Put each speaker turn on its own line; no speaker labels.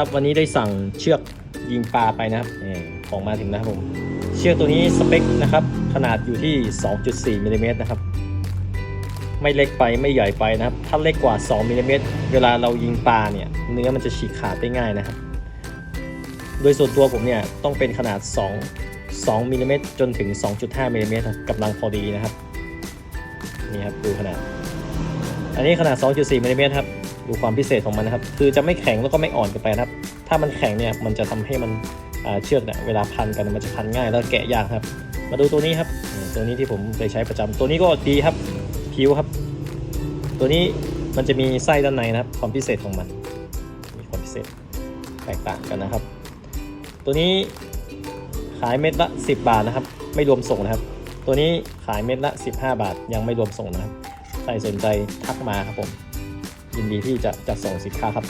ครับวันนี้ได้สั่งเชือกยิงปลาไปนะครับนี่ของมาถึงนะครับผม เชือกตัวนี้สเปคนะครับ ขนาดอยู่ที่ 2.4มิลลิเมตรนะครับ ไม่เล็กไปไม่ใหญ่ไปนะครับ ถ้าเล็กกว่า 2มิลลิเมตรเวลาเรายิงปลาเนี่ย เนื้อมันจะฉีกขาดได้ง่ายนะครับ โดยส่วนตัวผมเนี่ยต้องเป็นขนาด 2 2มิลลิเมตรจนถึง 2.5มิลลิเมตรกำลังพอดีนะครับ นี่ครับดูขนาด อันนี้ขนาด 2.4มิลลิเมตรครับ ดูความพิเศษของมันนะครับ คือจะไม่แข็งแล้วก็ไม่อ่อนเกินไปนะครับ ถ้ามันแข็งเนี่ย มันจะทำให้มันเชือกเนี่ยเวลาพันกันมันจะพันง่ายแล้วแกะยากครับ มาดูตัวนี้ครับ ตัวนี้ที่ผมเคยใช้ประจำตัวนี้ก็ดีครับ ผิวครับ ตัวนี้มันจะมีไส้ด้านในนะครับ ความพิเศษของมัน มีความพิเศษแตกต่างกันนะครับ ตัวนี้ขายเม็ดละ 10 บาทนะครับ ไม่รวมส่งนะครับ ตัวนี้ขายเม็ดละ 15 บาท ยังไม่รวมส่งนะครับ ใครสนใจทักมาครับผม ยินดีที่จะจัดส่งสินค้าครับ